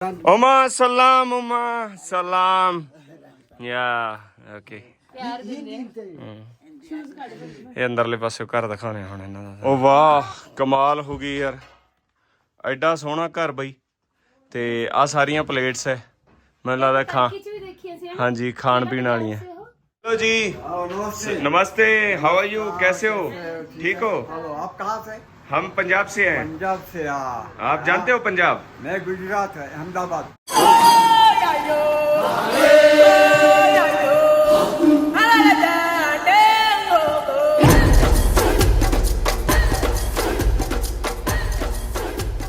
Oma salam Oma salam. Yeah, okay. ਪਿਆਰ ਦਿੰਦੇ ਇਹ ਅੰਦਰਲੇ ਪਾਸੇ ਘਰ ਦਿਖਾਣੇ ਹੁਣ ਇਹਨਾਂ ਦਾ ਉਹ ਵਾਹ ਕਮਾਲ ਹੋ ਗਈ ਯਾਰ ਐਡਾ ਸੋਹਣਾ ਘਰ ਬਈ ਤੇ ਆ ਸਾਰੀਆਂ ਪਲੇਟਸ ਐ ਮੈਨੂੰ ਲੱਗਦਾ ਖਾ ਕਿਚ ਵੀ ਦੇਖੀ ਅਸੀਂ ਹਾਂਜੀ ਖਾਣ ਪੀਣ ਵਾਲੀਆਂ हेलो जी नमस्ते हाउ आर यू कैसे हो ठीक हो हेलो आप कहाँ से हम पंजाब से हैं पंजाब से हाँ आप जानते हो पंजाब मैं गुजरात है अहमदाबाद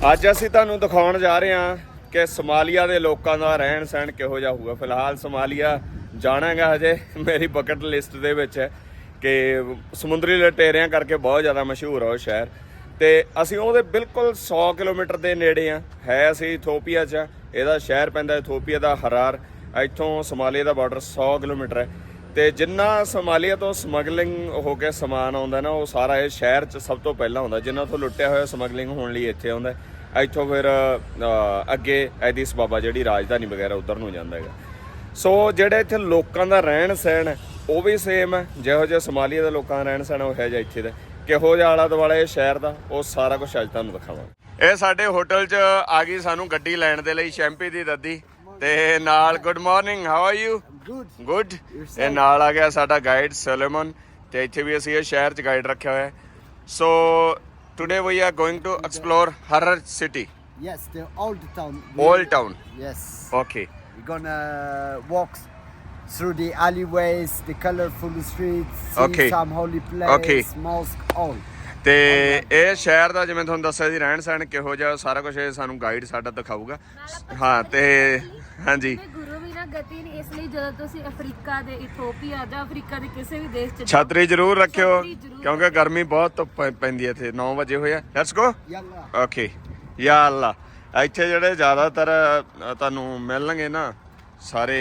ਅੱਜ ਅਸੀਂ ਤੁਹਾਨੂੰ ਦਿਖਾਉਣ ਜਾ ਰਹੇ ਹਾਂ ਕਿ ਸੋਮਾਲੀਆ ਦੇ ਲੋਕਾਂ ਦਾ ਰਹਿਣ ਸਹਿਣ ਕਿਹੋ ਜਿਹਾ ਹੋਊਗਾ ਫਿਲਹਾਲ ਸੋਮਾਲੀਆ ਜਾਣਾਗਾ ਹਜੇ ਮੇਰੀ ਬਕਟ ਲਿਸਟ ਦੇ ਵਿੱਚ ਹੈ ਕਿ ਸਮੁੰਦਰੀ ਲਟੇਰਿਆਂ ਕਰਕੇ ਬਹੁਤ ਜ਼ਿਆਦਾ ਮਸ਼ਹੂਰ ਆ ਉਹ ਸ਼ਹਿਰ ਤੇ ਅਸੀਂ ਉਹਦੇ ਬਿਲਕੁਲ 100 ਕਿਲੋਮੀਟਰ ਦੇ ਨੇੜੇ ਆ। ਹੈ ਅਸੀਂ ਇਥੋਪੀਆ 'ਚ ਆ। ਇਹਦਾ ਸ਼ਹਿਰ ਪੈਂਦਾ ਇਥੋਪੀਆ ਦਾ ਹਰਾਰ। ਇੱਥੋਂ ਸਮਾਲੀਆ ਦਾ ਬਾਰਡਰ 100 ਕਿਲੋਮੀਟਰ ਹੈ। ਤੇ ਜਿੰਨਾ ਸਮਾਲੀਆ ਤੋਂ ਸਮਗਲਿੰਗ ਹੋ ਕੇ ਸਮਾਨ ਆਉਂਦਾ ਨਾ ਉਹ ਸਾਰਾ ਇਹ ਸ਼ਹਿਰ 'ਚ ਸਭ ਤੋਂ ਪਹਿਲਾਂ ਆਉਂਦਾ ਜਿੰਨਾ ਤੋਂ ਲੁੱਟਿਆ ਹੋਇਆ ਸਮਗਲਿੰਗ ਹੋਣ ਲਈ ਇੱਥੇ ਆਉਂਦਾ। ਇੱਥੋਂ ਫਿਰ ਅ, ਅੱਗੇ ਐਦੀਸ ਬਾਬਾ ਜਿਹੜੀ ਰਾਜਧਾਨੀ ਵਗੈਰਾ ਉਧਰ ਨੂੰ ਜਾਂਦਾ ਹੈਗਾ। ਸੋ ਜਿਹੜੇ ਇੱਥੇ ਲੋਕਾਂ ਦਾ ਰਹਿਣ ਸਹਿਣ ਉਹ ਵੀ ਸੇਮ ਹੈ। ਜਿਹੋ ਜਿਹਾ ਸਮਾਲੀਆ ਦੇ ਲੋਕਾਂ ਦਾ ਰਹਿਣ ਸਹਿਣ ਉਹ ਹੈ ਜਿਹਾ ਇੱਥੇ ਦਾ। ਕਿਹੋ ਜਿਹਾ ਆਲਾ ਦੁਆਲਾ ਇਹ ਸ਼ਹਿਰ ਦਾ ਉਹ ਸਾਰਾ ਕੁਝ ਅੱਜ ਤੁਹਾਨੂੰ ਦਿਖਾਵਾਂਗੇ। ਇਹ ਸਾਡੇ ਹੋਟਲ 'ਚ ਆ ਗਈ ਸਾਨੂੰ ਗੱਡੀ ਲੈਣ ਦੇ ਲਈ ਸ਼ੈਂਪੀ ਦੀ ਦਾਦੀ। ਤੇ ਨਾਲ good morning how are you good good ਇਹ ਨਾਲ ਆ ਗਿਆ ਸਾਡਾ ਗਾਈਡ ਸੋਲੋਮਨ ਤੇ ਇੱਥੇ ਵੀ ਅਸੀਂ ਇਹ ਸ਼ਹਿਰ 'ਚ ਗਾਈਡ ਰੱਖਿਆ ਹੋਇਆ ਹੈ। So today we are going to explore Harar city Yes, the old town. Old town Yes. Okay We're gonna walk through the alleyways, the colorful streets, see Okay. some holy place, Okay. mosque, all. ਤੇ ਇਹ ਸ਼ਹਿਰ ਦਾ ਜਿਵੇਂ ਤੁਹਾਨੂੰ ਦੱਸਿਆ ਸੀ ਰਹਿਣ ਸਹਿਣ ਕਿਹੋ ਜਿਹਾ ਸਾਰਾ ਕੁਝ ਇਹ ਸਾਨੂੰ ਗਾਈਡ ਸਾਡਾ ਦਿਖਾਊਗਾ। ਹਾਂ ਤੇ ਹਾਂਜੀ। ਤੇ ਗੁਰੂ ਵੀ ਨਾ ਗਤੀ ਨਹੀਂ ਇਸ ਲਈ ਜਦੋਂ ਤੁਸੀਂ ਅਫਰੀਕਾ ਦੇ ਇਥੋਪੀਆ ਜਾਂ ਅਫਰੀਕਾ ਦੇ ਕਿਸੇ ਵੀ ਦੇਸ਼ ਚ ਛਤਰੀ ਜ਼ਰੂਰ ਰੱਖਿਓ ਛਤਰੀ ਜ਼ਰੂਰ ਕਿਉਂਕਿ ਗਰਮੀ ਬਹੁਤ ਪੈ- ਪੈਂਦੀ ਹੈ ਇੱਥੇ 9 ਵਜੇ ਹੋਇਆ। Let's go Yalla. Okay yeah ਅੱਲਾ ਇੱਥੇ ਜਿਹੜੇ ਜ਼ਿਆਦਾਤਰ ਅ, ਤੁਹਾਨੂੰ ਮਿਲਣਗੇ ਨਾ ਸਾਰੇ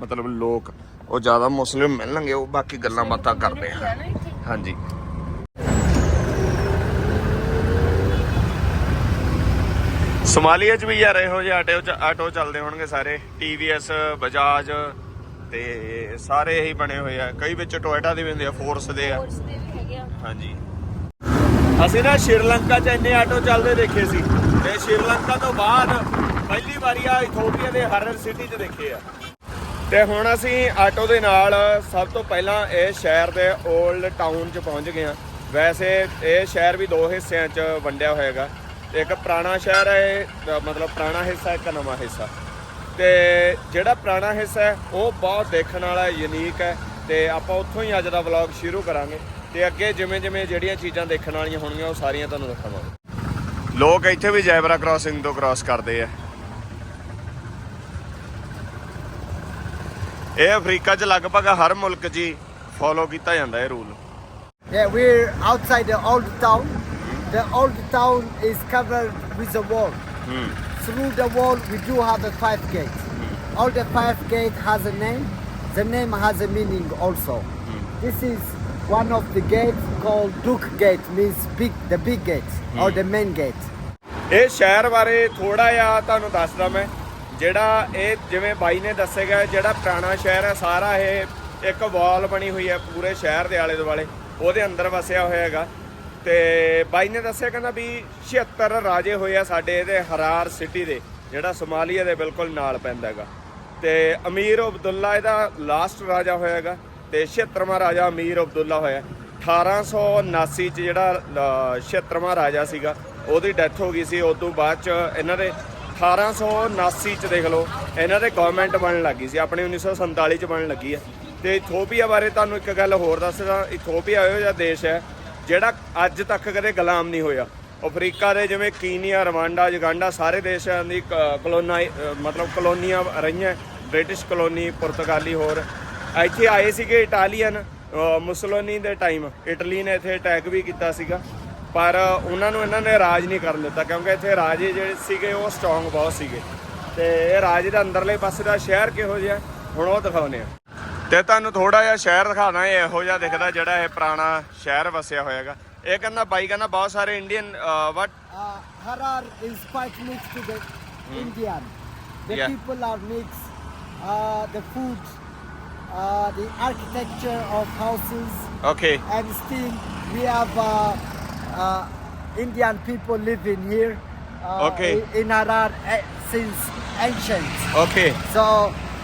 ਮਤਲਬ ਲੋਕ ਉਹ ਜ਼ਿਆਦਾ ਮੁਸਲਿਮ ਮਿਲਣਗੇ ਉਹ ਬਾਕੀ ਗੱਲਾਂ ਬਾਤਾਂ ਕਰਦੇ ਆ। ਹਾਂਜੀ। ਸੋਮਾਲੀਆ 'ਚ ਵੀ ਯਾਰ ਇਹੋ ਜਿਹੇ ਆਟੋ ਆਟੋ ਚੱਲਦੇ ਹੋਣਗੇ ਸਾਰੇ। TVS ਬਜਾਜ ਤੇ ਸਾਰੇ ਇਹੀ ਬਣੇ ਹੋਏ ਆ। ਕਈ ਵਿੱਚ ਟੋਇਟਾ ਦੇ ਵੀ ਹੁੰਦੇ ਆ ਫੋਰਸ ਦੇ ਆ। ਹਾਂਜੀ। ਅਸੀਂ ਨਾ ਸ਼੍ਰੀਲੰਕਾ 'ਚ ਇੰਨੇ ਆਟੋ ਚੱਲਦੇ ਦੇਖੇ ਸੀ। ਤੇ ਸ਼੍ਰੀਲੰਕਾ ਤੋਂ ਬਾਅਦ ਪਹਿਲੀ ਵਾਰੀ ਆ ਇਥੋਪੀਆ ਦੇ ਹਰਰ ਸਿਟੀ 'ਚ ਦੇਖੇ ਆ। ਤੇ ਹੁਣ ਅਸੀਂ ਆਟੋ ਦੇ ਨਾਲ ਸਭ ਤੋਂ ਪਹਿਲਾਂ ਇਹ ਸ਼ਹਿਰ ਦੇ 올ਡ ਟਾਊਨ 'ਚ ਪਹੁੰਚ ਗਏ ਹਾਂ। ਵੈਸੇ ਇਹ ਸ਼ਹਿਰ ਵੀ ਦੋ ਹਿੱਸਿਆਂ 'ਚ ਵੰਡਿਆ ਹੋਏਗਾ ਇੱਕ ਪੁਰਾਣਾ ਸ਼ਹਿਰ ਹੈ ਇਹ, ਮਤਲਬ ਪੁਰਾਣਾ ਹਿੱਸਾ ਇੱਕ ਨਵਾਂ ਹਿੱਸਾ। ਤੇ ਜਿਹੜਾ ਪੁਰਾਣਾ ਹਿੱਸਾ ਹੈ ਉਹ ਬਹੁਤ ਦੇਖਣ ਵਾਲਾ ਯੂਨੀਕ ਹੈ ਤੇ ਆਪਾਂ ਉੱਥੋਂ ਹੀ ਅੱਜ ਦਾ ਵਲੌਗ ਸ਼ੁਰੂ ਕਰਾਂਗੇ। ਤੇ ਅੱਗੇ ਜਿਵੇਂ ਜਿਵੇਂ ਜਿਹੜੀਆਂ ਚੀਜ਼ਾਂ ਦੇਖਣ ਵਾਲੀਆਂ ਹੋਣਗੀਆਂ ਉਹ ਸਾਰੀਆਂ ਤੁਹਾਨੂੰ ਦਿਖਾਵਾਂਗੇ। ਲੋਕ ਇੱਥੇ ਵੀ ਜੈਬਰਾ ਕ੍ਰਾਸਿੰਗ ਤੋਂ ਕ੍ਰਾਸ ਕਰਦੇ ਆ। ਇਹ ਅਫਰੀਕਾ 'ਚ ਲਗਭਗ ਹਰ ਮੁਲਕ 'ਚ ਹੀ ਫੋਲੋ ਕੀਤਾ ਜਾਂਦਾ ਇਹ rule Yeah, we're outside the old town. The old town is covered with a wall. ਹੂੰ Through the wall, we do have a five gates. All the five gate has a name. The name has a meaning also. This is one of the gates called Duke Gate, means big, the big gate or the main gate. ਇਹ ਸ਼ਹਿਰ ਬਾਰੇ ਥੋੜਾ ਜਿਹਾ ਤੁਹਾਨੂੰ ਦੱਸਦਾ ਮੈਂ ਜਿਹੜਾ ਇਹ ਜਿਵੇਂ ਬਾਈ ਨੇ ਦੱਸੇਗਾ ਜਿਹੜਾ ਪੁਰਾਣਾ ਸ਼ਹਿਰ ਹੈ ਸਾਰਾ ਇਹ ਇੱਕ ਵਾਲ ਬਣੀ ਹੋਈ ਹੈ ਪੂਰੇ ਸ਼ਹਿਰ ਦੇ ਆਲੇ ਦੁਆਲੇ। ਉਹਦੇ ਅੰਦਰ ਵਸਿਆ ਹੋਇਆ ਹੈਗਾ। ਤੇ ਬਾਈ ਨੇ ਦੱਸਿਆ ਕਹਿੰਦਾ ਵੀ 76 ਰਾਜੇ ਹੋਏ ਆ ਸਾਡੇ ਇਹਦੇ ਹਰਾਰ ਸਿਟੀ ਦੇ ਜਿਹੜਾ ਸੋਮਾਲੀਆ ਦੇ ਬਿਲਕੁਲ ਨਾਲ ਪੈਂਦਾ ਹੈਗਾ। ਤੇ ਅਮੀਰ ਅਬਦੁੱਲਾ ਇਹਦਾ ਲਾਸਟ ਰਾਜਾ ਹੋਇਆ ਹੈਗਾ। ਤੇ 76ਵਾਂ ਰਾਜਾ ਅਮੀਰ ਅਬਦੁੱਲਾ ਹੋਇਆ। 1879 ਚ ਜਿਹੜਾ ਅ, 76ਵਾਂ ਰਾਜਾ ਸੀਗਾ ਉਹਦੀ ਡੈਥ ਹੋ ਗਈ ਸੀ। ਉਸ ਤੋਂ ਬਾਅਦ ਚ ਇਹਨਾਂ ਦੇ 1879 ਚ ਦੇਖ ਲਓ, ਇਹਨਾਂ ਦੇ ਗਵਰਨਮੈਂਟ ਬਣਨ ਲੱਗੀ ਸੀ, ਆਪਣੀ 1947 ਚ ਬਣਨ ਲੱਗੀ ਹੈ ਤੇ ਇਥੋਪੀਆ ਬਾਰੇ ਤੁਹਾਨੂੰ ਇੱਕ ਗੱਲ ਹੋਰ ਦੱਸਦਾ ਇਥੋਪੀਆ ਇਹੋ ਜਿਹਾ ਦੇਸ਼ ਹੈ, ਜਿਹੜਾ ਅੱਜ ਤੱਕ ਕਦੇ ਗੁਲਾਮ ਨਹੀਂ ਹੋਇਆ। ਅਫਰੀਕਾ ਦੇ ਜਿਵੇਂ ਕੀਨੀਆ, ਰਵਾਂਡਾ, ਯੁਗਾਂਡਾ, ਸਾਰੇ ਦੇਸ਼ਾਂ ਦੀ ਕਲੋਨਾ ਮਤਲਬ ਕਲੋਨੀਆਂ ਰਹੀਆਂ, ਬ੍ਰਿਟਿਸ਼ ਕਲੋਨੀ, ਪੁਰਤਗਾਲੀ ਹੋਰ। ਇੱਥੇ ਆਏ ਸੀਗੇ ਇਟਾਲੀਅਨ ਮੁਸਲੋਨੀ ਦੇ ਟਾਈਮ ਇਟਲੀ ਨੇ ਇੱਥੇ ਅਟੈਕ ਵੀ ਕੀਤਾ ਸੀਗਾ। ਪਰ ਉਹਨਾਂ ਨੂੰ ਇਹਨਾਂ ਨੇ ਰਾਜ ਨਹੀਂ ਕਰਨ ਦਿੱਤਾ ਕਿਉਂਕਿ ਇੱਥੇ ਰਾਜੇ ਜਿਹੜੇ ਸੀਗੇ ਉਹ ਸਟਰੋਂਗ ਬਹੁਤ ਸੀਗੇ ਤੇ ਇਹ ਰਾਜ ਦੇ ਅੰਦਰਲੇ ਪਾਸੇ ਦਾ ਸ਼ਹਿਰ ਕਿਹੋ ਜਿਹਾ ਹੁਣ ਉਹ ਦਿਖਾਉਨੇ ਆ ਤੇ ਤੁਹਾਨੂੰ ਥੋੜਾ ਜਿਹਾ ਸ਼ਹਿਰ ਦਿਖਾਣਾ ਇਹ ਇਹੋ ਜਿਹਾ ਦਿਖਦਾ ਜਿਹੜਾ ਇਹ ਪੁਰਾਣਾ ਸ਼ਹਿਰ ਵਸਿਆ ਹੋਇਆਗਾ ਇਹ ਕਹਿੰਦਾ ਬਾਈ ਕਹਿੰਦਾ ਬਹੁਤ ਸਾਰੇ Indian what quite next to the Indian. The Yeah. people are mixed. Uh, the food, uh, the architecture of houses, okay and still we have uh, uh, Indian people living here. Uh, Okay. In, in Harar eh, since ancient. Okay So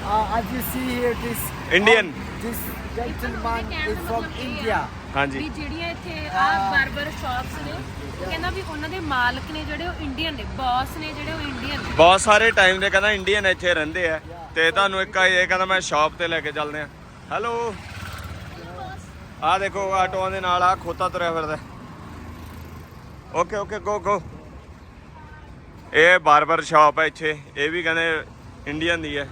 uh, as you see here, this Indian. this gentleman is from India. ਹਾਂਜੀ ਵੀ ਜਿਹੜੀਆਂ ਇੱਥੇ ਆ barber shops ਨੇ ਉਹ ਕਹਿੰਦਾ ਵੀ ਉਹਨਾਂ ਦੇ ਮਾਲਕ ਨੇ ਜਿਹੜੇ ਉਹ ਇੰਡੀਅਨ ਨੇ ਬੌਸ ਨੇ ਜਿਹੜੇ ਉਹ ਇੰਡੀਅਨ ਨੇ ਬਹੁਤ ਸਾਰੇ ਟਾਈਮ ਦੇ ਕਹਿੰਦਾ ਇੰਡੀਅਨ ਇੱਥੇ ਰਹਿੰਦੇ ਆ ਤੇ ਤੁਹਾਨੂੰ ਇੱਕ ਇਹ ਕਹਿੰਦਾ ਮੈਂ ਸ਼ਾਪ ਤੇ ਲੈ ਕੇ ਚੱਲਦੇ ਆ ਹੈਲੋ ਆ ਦੇਖੋ ਆਟੋਆਂ ਦੇ ਨਾਲ ਆ ਖੋਤਾ ਤੁਰਿਆ ਫਿਰਦਾ ਓਕੇ ਓਕੇ ਗੋ ਗੋ ਇਹ ਬਾਰਬਰ ਸ਼ਾਪ ਹੈ ਇੱਥੇ ਇਹ ਵੀ ਕਹਿੰਦੇ ਇੰਡੀਅਨ ਦੀ ਹੈ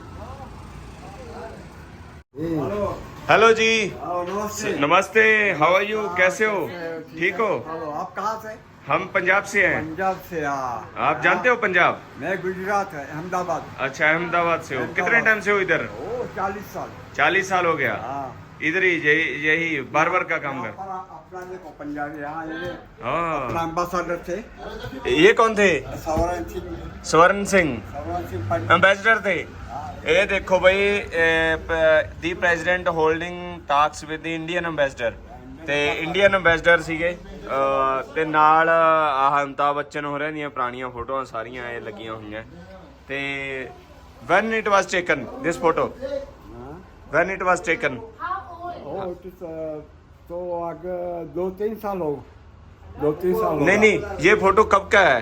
हेलो जी नमस्ते नमस्ते हाउ आर यू कैसे हो ठीक हो हेलो आप कहाँ से हम पंजाब से हैं पंजाब से आ आप जानते हो पंजाब मैं गुजरात है अहमदाबाद अच्छा अहमदाबाद से हो कितने अहमदाबाद। टाइम से हो इधर ओ चालीस साल चालीस साल हो गया हाँ इधर ही यही यही बार्बर का काम कर अपना अपना देखो पंजाबी यहाँ ये अपना हाँ एम्बेसडर थे ये कौन थे सवरण सिंह स्वर्ण सिंह सवरण सिंह पंजाब ਐਂਬੈਸਡਰ ਤੇ ਇਹ ਦੇਖੋ ਬਈ the president holding talks with the Indian ambassador ਤੇ ਇੰਡੀਅਨ ਐਂਬੈਸਡਰ ਸੀਗੇ ਅਹ, ਤੇ ਨਾਲ ਆਹ ਅਮਿਤਾਭ ਬੱਚਨ ਹੋ ਰਹੇ ਦੀਆਂ ਪੁਰਾਣੀਆਂ ਫੋਟੋਆਂ ਸਾਰੀਆਂ ਇਹ ਲੱਗੀਆਂ ਹੋਈਆਂ ਤੇ when it was taken this photo when it was taken ओ तो तो आगे दो तीन साल हो दो तीन साल हो नहीं नहीं ये फोटो कब का है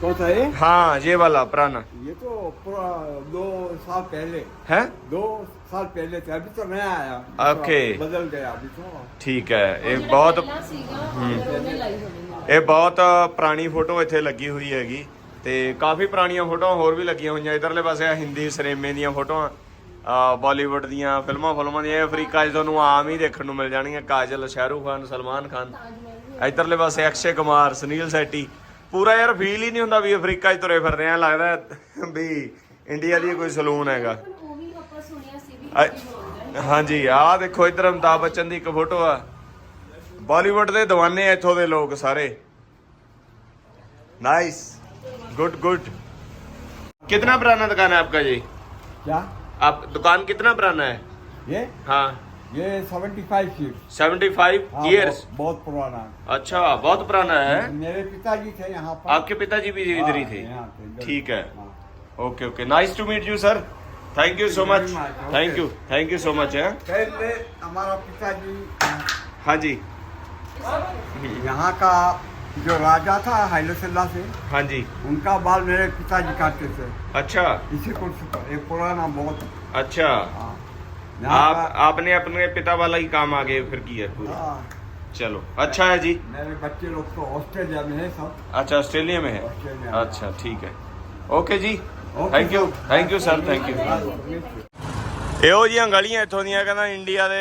तो था ये हाँ ये वाला पुराना ये तो पूरा दो साल पहले है दो साल पहले थे अभी तो नया आया ओके। बदल गया अभी तो ਠੀਕ ਹੈ ਇਹ ਬਹੁਤ ਪਹਿਲਾਂ ਸੀਗਾ ਉਹਨੇ ਲਾਈ ਹੋਣੀ ਇਹ ਬਹੁਤ ਪੁਰਾਣੀ ਫੋਟੋ ਇੱਥੇ ਲੱਗੀ ਹੋਈ ਹੈਗੀ ਤੇ ਕਾਫੀ ਪੁਰਾਣੀਆਂ ਫੋਟੋਆਂ ਹੋਰ ਵੀ ਲੱਗੀਆਂ ਹੋਈਆਂ ਇਧਰਲੇ ਪਾਸੇ ਆ ਹਿੰਦੀ ਸਿਨੇਮੇ ਦੀਆਂ ਫੋਟੋਆਂ ਆ ਬਾਲੀਵੁੱਡ ਦੀਆਂ ਫਿਲਮਾਂ ਫਿਲਮਾਂ ਦੀਆਂ ਅਫਰੀਕਾ 'ਚ ਤੁਹਾਨੂੰ ਆਮ ਹੀ ਦੇਖਣ ਨੂੰ ਮਿਲ ਜਾਣਗੀਆਂ, ਕਾਜਲ, ਸ਼ਾਹਰੂਖ ਖਾਨ, ਸਲਮਾਨ ਖਾਨ। ਇਧਰਲੇ ਪਾਸੇ ਅਕਸ਼ੇ ਕੁਮਾਰ, ਸੁਨੀਲ ਸੈਟੀ। ਪੂਰਾ ਯਾਰ ਫੀਲ ਹੀ ਨਹੀਂ ਹੁੰਦਾ ਵੀ ਅਫਰੀਕਾ 'ਚ ਤੁਰੇ ਫਿਰ ਆ, ਲੱਗਦਾ ਵੀ ਇੰਡੀਆ ਦੀ ਕੋਈ ਸਲੂਨ ਹੈਗਾ। ਹਾਂਜੀ ਆਹ ਦੇਖੋ ਇਧਰ ਅਮਤਾਬ ਬੱਚਨ ਦੀ ਇੱਕ ਫੋਟੋ ਆ। ਬਾਲੀਵੁੱਡ ਦੇ دیਵਾਨੇ ਇੱਥੋਂ ਦੇ ਲੋਕ ਸਾਰੇ। ਨਾਈਸ ਗੁੱਡ ਗੁੱਡ ਕਿੰਨਾ ਪੁਰਾਣਾ ਦੁਕਾਨ ਹੈ ਆਪਕਾ ਜੀ? क्या आप दुकान कितना पुराना है? ये? हाँ। ये सेवेंटी फाइव सेवेंटी फाइव हाँ, ईयर्स बहुत, बहुत पुराना। है अच्छा बहुत पुराना है। मेरे पिताजी थे यहाँ पर। आपके पिताजी भी इधर ही हाँ, थे। ठीक है। हाँ। Okay okay. Nice to meet you sir thank you so much. Thank you thank you so much है पहले हमारा पिताजी हाँ जी। यहाँ का जो राजा था हाइले से हाँ जी उनका बाल मेरे पिताजी काटते थे अच्छा इसी कुर्सी पर एक पुराना बहुत अच्छा हाँ यहाँ आप का आपने अपने पिता वाला ही काम आगे फिर किया है पूरा हाँ, चलो अच्छा है जी मेरे बच्चे लोग तो ऑस्ट्रेलिया में है सब अच्छा ऑस्ट्रेलिया में है ऑस्ट्रेलिया में। अच्छा ठीक है ਓਕੇ ਜੀ Okay, thank you sir. Thank you sir thank you ਇਹੋ ਜੀਆਂ ਗਲੀਆਂ ਇੱਥੋਂ ਦੀਆਂ ਕਹਿੰਦਾ ਇੰਡੀਆ ਦੇ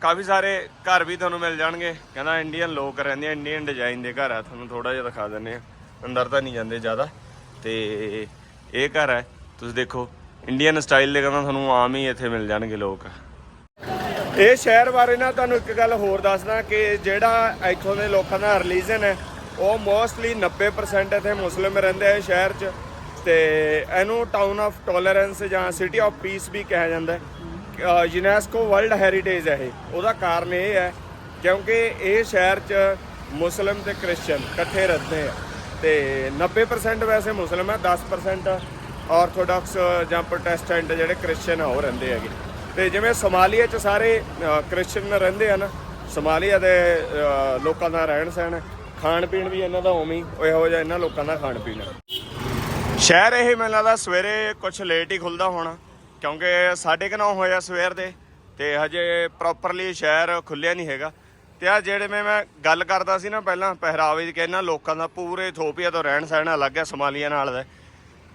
ਕਾਫੀ ਸਾਰੇ ਘਰ ਵੀ ਤੁਹਾਨੂੰ ਮਿਲ ਜਾਣਗੇ। ਕਹਿੰਦਾ ਇੰਡੀਅਨ ਲੋਕ ਰਹਿੰਦੇ ਆ ਇੰਡੀਅਨ ਡਿਜ਼ਾਈਨ ਦੇ ਘਰ ਆ, ਤੁਹਾਨੂੰ ਥੋੜਾ ਜਿਹਾ ਦਿਖਾ ਦਿੰਨੇ ਆ। ਅੰਦਰ ਤਾਂ ਨਹੀਂ ਜਾਂਦੇ ਜ਼ਿਆਦਾ। ਤੇ ਇਹ ਘਰ ਹੈ ਤੁਸੀਂ ਦੇਖੋ ਇੰਡੀਅਨ ਸਟਾਈਲ ਦੇ ਕਹਿੰਦਾ ਤੁਹਾਨੂੰ ਆਮ ਹੀ ਇੱਥੇ ਮਿਲ ਜਾਣਗੇ ਲੋਕ। ਇਹ ਸ਼ਹਿਰ ਬਾਰੇ ਨਾ ਤੁਹਾਨੂੰ ਇੱਕ ਗੱਲ ਹੋਰ ਦੱਸਦਾ ਕਿ ਜਿਹੜਾ ਇੱਥੋਂ ਦੇ ਲੋਕਾਂ ਦਾ ਰਿਲੀਜਨ ਹੈ, ਉਹ ਮੋਸਟਲੀ 90% ਇੱਥੇ ਮੁਸਲਿਮ ਰਹਿੰਦੇ ਆ ਸ਼ਹਿਰ 'ਚ। ਤੇ ਇਹਨੂੰ ਟਾਊਨ ਆਫ ਟੋਲਰੈਂਸ ਜਾਂ ਸਿਟੀ ਆਫ ਪੀਸ ਵੀ ਕਿਹਾ ਜਾਂਦਾ ਹੈ। ਯੂਨੈਸਕੋ ਵਰਲਡ ਹੈਰੀਟੇਜ ਹੈ ਇਹ। ਉਹਦਾ ਕਾਰਨ ਇਹ ਹੈ, ਕਿਉਂਕਿ ਇਹ ਸ਼ਹਿਰ 'ਚ ਮੁਸਲਿਮ ਤੇ ਕ੍ਰਿਸਚੀਅਨ ਇਕੱਠੇ ਰਹਿੰਦੇ ਆ। ਤੇ 90% ਵੈਸੇ ਮੁਸਲਿਮ ਹੈ 10% ਆਰਥੋਡਾਕਸ ਜਾਂ ਪ੍ਰੋਟੈਸਟੈਂਟ ਜਿਹੜੇ ਕ੍ਰਿਸਚੀਅਨ ਆ, ਉਹ ਰਹਿੰਦੇ ਹੈਗੇ। ਤੇ ਜਿਵੇਂ ਸੋਮਾਲੀਆ 'ਚ ਸਾਰੇ ਕ੍ਰਿਸਚੀਅਨ ਰਹਿੰਦੇ ਆ ਨਾ, ਸੋਮਾਲੀਆ ਦੇ ਲੋਕਾਂ ਦਾ ਰਹਿਣ ਸਹਿਣ, ਖਾਣ ਪੀਣ ਵੀ ਇਹਨਾਂ ਦਾ ਉਵੇਂ ਹੀ, ਇਹੋ ਜਿਹਾ ਇਹਨਾਂ ਲੋਕਾਂ ਦਾ ਖਾਣ ਪੀਣ। ਸ਼ਹਿਰ ਇਹ ਮੈਨੂੰ ਲੱਗਦਾ ਸਵੇਰੇ ਕੁਝ ਲੇਟ ਹੀ ਖੁੱਲਦਾ ਹੋਣਾ। ਕਿਉਂਕਿ 9:30 ਹੋਇਆ ਸਵੇਰ ਦੇ ਤੇ ਹਜੇ ਪ੍ਰੋਪਰਲੀ ਸ਼ਹਿਰ ਖੁੱਲਿਆ ਨਹੀਂ ਹੈਗਾ। ਤੇ ਆ ਜਿਹੜੇ ਮੈਂ ਮੈਂ ਗੱਲ ਕਰਦਾ ਸੀ ਨਾ ਪਹਿਲਾਂ, ਪਹਿਰਾਵੇ ਦੀ ਕਿ ਲੋਕਾਂ ਦਾ ਪੂਰੇ ਇਥੋਪੀਆ ਤੋਂ ਰਹਿਣ ਸਹਿਣ ਅਲੱਗ ਹੈ, ਸਮਾਲੀਆ ਨਾਲ ਦਾ।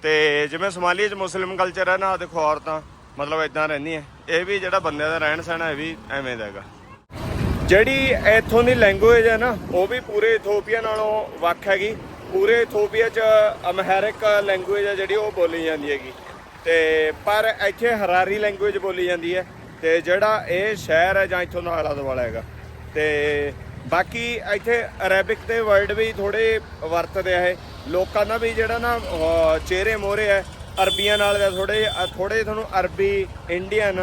ਤੇ ਜਿਵੇਂ ਸੋਮਾਲੀਆ 'ਚ ਮੁਸਲਿਮ ਕਲਚਰ ਹੈ ਨਾ ਦੇਖੋ ਔਰਤਾਂ, ਮਤਲਬ ਇਦਾਂ ਰਹਿੰਦੀਆਂ। ਇਹ ਵੀ ਜਿਹੜਾ ਬੰਦਿਆਂ ਦਾ ਰਹਿਣ ਸਹਿਣ ਹੈ, ਇਹ ਵੀ ਐਵੇਂ ਦਾ ਹੈਗਾ। ਜਿਹੜੀ ਇੱਥੋਂ ਦੀ ਲੈਂਗੁਏਜ ਹੈ ਨਾ, ਉਹ ਵੀ ਪੂਰੇ ਇਥੋਪੀਆ ਨਾਲੋਂ ਵੱਖ ਹੈਗੀ। ਪੂਰੇ ਇਥੋਪੀਆ 'ਚ ਅਮਹੈਰਿਕ ਲੈਂਗੁਏਜ ਹੈ ਜਿਹੜੀ, ਉਹ ਬੋਲੀ ਜਾਂਦੀ ਹੈਗੀ। ਤੇ ਪਰ ਇੱਥੇ ਹਰਾਰੀ ਲੈਂਗੁਏਜ ਬੋਲੀ ਜਾਂਦੀ ਹੈ ਤੇ ਜਿਹੜਾ ਇਹ ਸ਼ਹਿਰ ਹੈ ਜਾਂ ਇੱਥੋਂ ਦਾ ਆਲਾ ਦੁਆਲਾ ਹੈਗਾ, ਤੇ ਬਾਕੀ ਇੱਥੇ ਅਰੈਬਿਕ ਦੇ ਵਰਡ ਵੀ ਥੋੜੇ ਵਰਤਦੇ ਆ ਇਹ। ਲੋਕਾਂ ਦਾ ਵੀ ਜਿਹੜਾ ਨਾ ਚਿਹਰੇ ਮੋਹਰੇ ਹੈ। ਅਰਬੀਆਂ ਨਾਲ ਦਾ ਥੋੜੇ ਥੋੜੇ ਤੁਹਾਨੂੰ ਅਰਬੀ ਇੰਡੀਅਨ